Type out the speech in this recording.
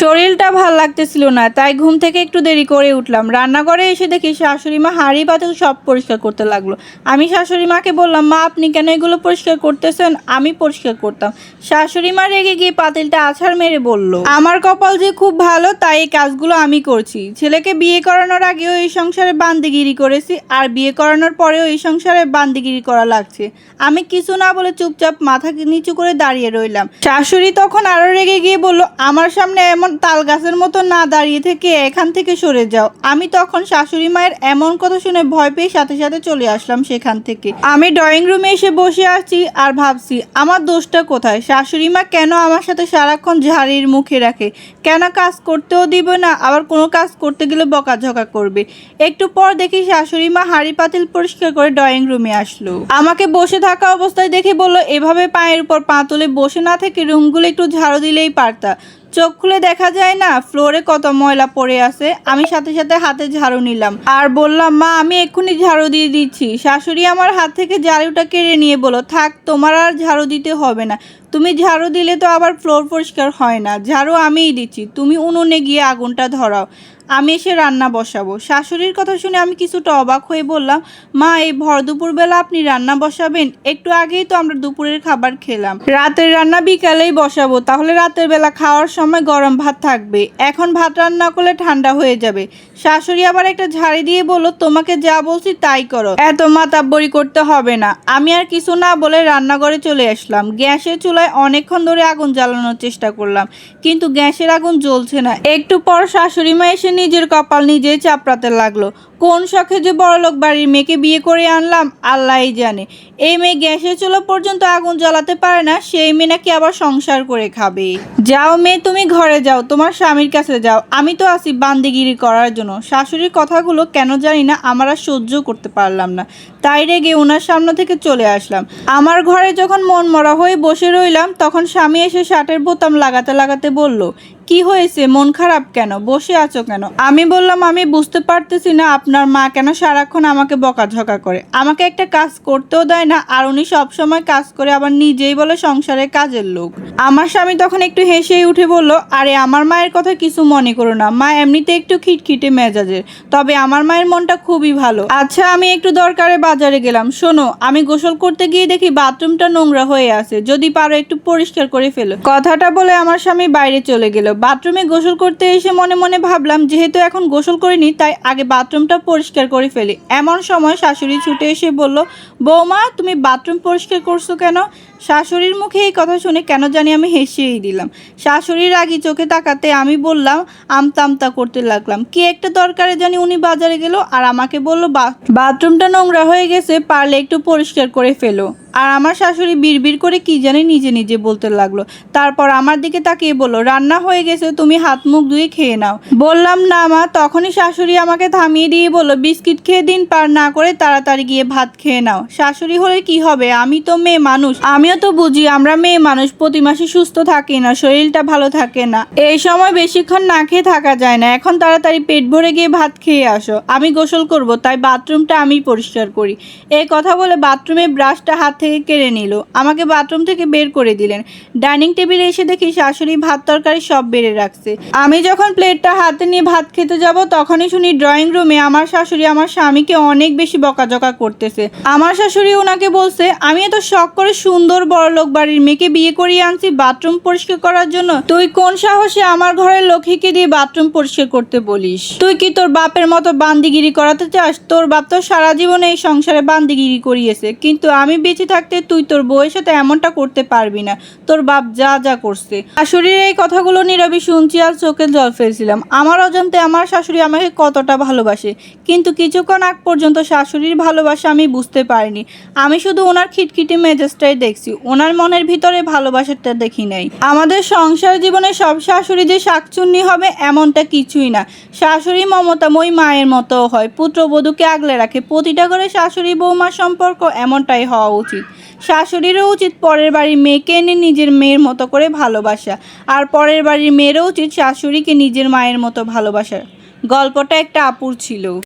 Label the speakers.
Speaker 1: শরীরটা ভালো লাগতেছিল না, তাই ঘুম থেকে একটু দেরি করে উঠলাম। রান্নাঘরে এসে দেখি শাশুড়ি মা হাঁড়ি পাতিল সব পরিষ্কার করতে লাগল। আমি শাশুড়ি মাকে বললাম, মা, আপনি কেন এগুলো পরিষ্কার করতেছেন? আমি পরিষ্কার করতাম। শাশুড়ি মা রেগে গিয়ে পাতিলটা আছাড় মেরে বলল, আমার কপাল যে খুব ভালো, তাই এই কাজগুলো আমি করছি। ছেলেকে বিয়ে করানোর আগেও এই সংসারে বান্দিগিরি করেছি, আর বিয়ে করানোর পরেও এই সংসারে বান্দিগিরি করা লাগছে। আমি কিছু না বলে চুপচাপ মাথা নিচু করে দাঁড়িয়ে রইলাম। শাশুড়ি তখন আরও রেগে গিয়ে বলল, আমার সামনে এমন তাল গাছের মতো না দাঁড়িয়ে থেকে এখান থেকে সরে যাও। আমি তখন শাশুড়ি মায়ের এমন কথা শুনে ভয় পেয়ে সাথে সাথে চলে আসলাম সেখান থেকে। আমি ড্রয়িং রুমে এসে বসে আছি আর ভাবছি, আমার দোষটা কোথায়? শাশুড়ি মা কেন আমার সাথে সারাক্ষণ ঝাড়ির মুখে রাখে? কেন কাজ করতেও দিবে না? আবার কোনো কাজ করতে গেলে বকাঝকা করবে? একটু পর দেখি শাশুড়ি মা হাঁড়ি পাতিল পরিষ্কার করে ড্রয়িং রুমে আসলো। আমাকে বসে থাকা অবস্থায় দেখে বলল, এভাবে পায়ের উপর পা তুলে বসে না থেকে রুমগুলো একটু ঝাড়ু দিলেই পারতা। চোখ খুলে দেখা যায় না, ফ্লোরে কত ময়লা পড়ে আছে। আমি সাথে সাথে হাতে ঝাড়ু নিলাম। আর বললাম, মা, আমি এক্ষুনি ঝাড়ু দিয়ে দিচ্ছি। শাশুড়ি আমার হাত থেকে ঝাড়ুটা কেড়ে নিয়ে বলো থাক, তোমার আর ঝাড়ু দিতে হবে না। তুমি ঝাড়ু দিলে তো আবার ফ্লোর পরিষ্কার হয় না। ঝাড়ু আমিই দিচ্ছি। তুমি উনুনে গিয়ে আগুনটা ধরাও। আমি এসে রান্না বসাবো। শাশুড়ির কথা শুনে আমি কিছুটা অবাক হয়ে বললাম, মা, এই ভর দুপুরবেলা আপনি রান্না বসাবেন? একটু আগেই তো আমরা দুপুরের খাবার খেলাম। রাতের রান্না বিকালেই বসাবো। তাহলে রাতের বেলা খাওয়ার সময় গরম ভাত থাকবে। এখন ভাত রান্না করলে ঠান্ডা হয়ে যাবে। শাশুড়ি আবার একটা ঝাড়ি দিয়ে বলল, তোমাকে যা বলছি তাই করো। এত মাতাব্বরি করতে হবে না। আমি আর কিছু না বলে রান্নাঘরে চলে আসলাম। গ্যাসের চুলায় অনেকক্ষণ ধরে আগুন জ্বালানোর চেষ্টা করলাম, কিন্তু গ্যাসের আগুন জ্বলছে না। একটু পর শাশুড়ি মা এসে নিজের কপাল নিজেই চাপড়াতে লাগল। কোন শখে যে বড়লোক বাড়ির মেয়েকে বিয়ে করে আনলাম, আল্লাহই জানে। এই মেয়ে গ্যাসে চলা পর্যন্ত আগুন জ্বালাতে পারে না, সেই মেয়ে নাকি আবার সংসার করে খাবে। যাও মেয়ে, তুমি ঘরে যাও, তোমার স্বামীর কাছে যাও। আমি তো আসি বান্দিগিরি করার জন্য। শাশুড়ির কথাগুলো কেন জানি না আমার আর সহ্য করতে পারলাম না। তাই রেগে ওনার সামনে থেকে চলে আসলাম। আমার ঘরে যখন মন মরা হয়ে বসে রইলাম, তখন স্বামী এসে শার্টের বোতাম লাগাতে লাগাতে বলল কি হয়েছে? মন খারাপ কেন? বসে আছো কেন? আমি বললাম, আমি বুঝতে পারতেছি না আপনার মা কেন সারাক্ষণ আমাকে বকাঝকা করে। আমাকে একটা কাজ করতেও দেয় না, আর উনি সবসময় কাজ করে আবার নিজেই বলে সংসারের কাজের লোক। আমার স্বামী তখন একটু হেসেই উঠে বলল, আরে, আমার মায়ের কথা কিছু মনে করো না। মা এমনিতে একটু খিটখিটে মেজাজের, তবে আমার মায়ের মনটা খুবই ভালো। আচ্ছা আমি একটু দরকারে বাজারে গেলাম। শোনো, আমি গোসল করতে গিয়ে দেখি বাথরুমটা নোংরা হয়ে আছে। যদি পারো একটু পরিষ্কার করে ফেলো। কথাটা বলে আমার স্বামী বাইরে চলে গেল। বাথরুমে গোসল করতে এসে মনে মনে ভাবলাম, যেহেতু এখন গোসল করিনি, তাই আগে বাথরুমটা পরিষ্কার করে ফেলি। এমন সময় শাশুড়ি ছুটে এসে বলল, বৌমা, তুমি বাথরুম পরিষ্কার করছ কেন? শাশুড়ির মুখে এই কথা শুনে কেন জানি আমি হেসেই দিলাম। শাশুড়ির আগে চোখে তাকাতে আমি বললাম, আমতা আমতা করতে লাগলাম। কি একটা দরকারে জানি উনি বাজারে গেল আর আমাকে বলল, "বা- বাথরুমটা নোংরা হয়ে গেছে, পারলে একটু পরিষ্কার করে ফেলো। আর আমার শাশুড়ি বিড়বিড় করে কি জানি নিজে নিজে বলতে লাগল। তারপর আমার দিকে তাকিয়ে বলল, রান্না হয়ে গেছে, তুমি হাত মুখ ধুয়ে খেয়ে নাও। বললাম, না মা। তখনই শাশুড়ি আমাকে থামিয়ে দিয়ে বলল, বিস্কিট খেয়ে দিন, পার না করে তাড়াতাড়ি গিয়ে ভাত খেয়ে নাও। শাশুড়ি হলে কি হবে? আমি তো মেয়ে মানুষ। আমিও তো বুঝি আমরা মেয়ে মানুষ, প্রতি মাসে সুস্থ থাকি না, শরীরটা ভালো থাকে না। এই সময় বেশিক্ষণ না খেয়ে থাকা যায় না। এখন তাড়াতাড়ি পেট ভরে গিয়ে ভাত খেয়ে আসো। আমি গোসল করব, তাই বাথরুমটা আমি পরিষ্কার করি। এই কথা বলে বাথরুমে ব্রাশটা হাত থেকে কেড়ে নিল। আমাকে বাথরুম থেকে বের করে দিলেন। ডাইনিং টেবিলে এসে দেখি শাশুড়ি ভাত তরকারি সব বেড়ে রাখছে। আমি যখন প্লেটটা হাতে নিয়ে ভাত খেতে যাব, তখনই শুনি ড্রয়িং রুমে আমার শাশুড়ি আমার স্বামীকে অনেক বেশি বকাঝকা করতেছে। আমার শাশুড়ি ওনাকে বলছে, আমি এত শখ করে সুন্দর বড়লোক বাড়ির মেয়েকে বিয়ে করিয়ে আনছি, বাথরুম পরিষ্কার করার জন্য। তুই কোন সাহসে আমার ঘরের লক্ষ্মীকে দিয়ে বাথরুম পরিষ্কার করতে বলিস? তুই কি তোর বাপের মতো বান্দিগিরি করাতে চাস? তোর বাপ তো সারা জীবনে এই সংসারে বান্দিগিরি করিয়েছে। কিন্তু আমি বেঁচে থাকতে তুই তোর বউয়ের সাথে এমনটা করতে পারবি না। তোর বাপ যা যা করছে। শাশুড়ির এই কথাগুলো নীরবে শুনছি আর চোখে জল ফেলছিলাম। আমার অজান্তে আমার শাশুড়ি আমাকে কতটা ভালোবাসে। কিন্তু কিছুক্ষণ আগ পর্যন্ত শাশুড়ির ভালোবাসা আমি বুঝতে পারিনি। আমি শুধু ওনার খিটখিটি মেজাজটাই দেখছি। ওনার মনের ভিতরে ভালোবাসাটা দেখি নাই। আমাদের সংসার জীবনে সব শাশুড়ি যে শাকচুন্নি হবে এমনটা কিছুই না। শাশুড়ি মমতাময়ী মায়ের মতো হয়। পুত্রবধূকে আগলে রাখে। প্রতিটা করে শাশুড়ি বৌমার সম্পর্ক এমনটাই হওয়া উচিত শাশুড়িরও উচিত পরের বাড়ির মেয়েকে এনে নিজের মেয়ের মতো করে ভালোবাসা। আর পরের বাড়ির মেয়েরও উচিত শাশুড়িকে নিজের মায়ের মতো ভালোবাসা গল্পটা একটা আপুর ছিল।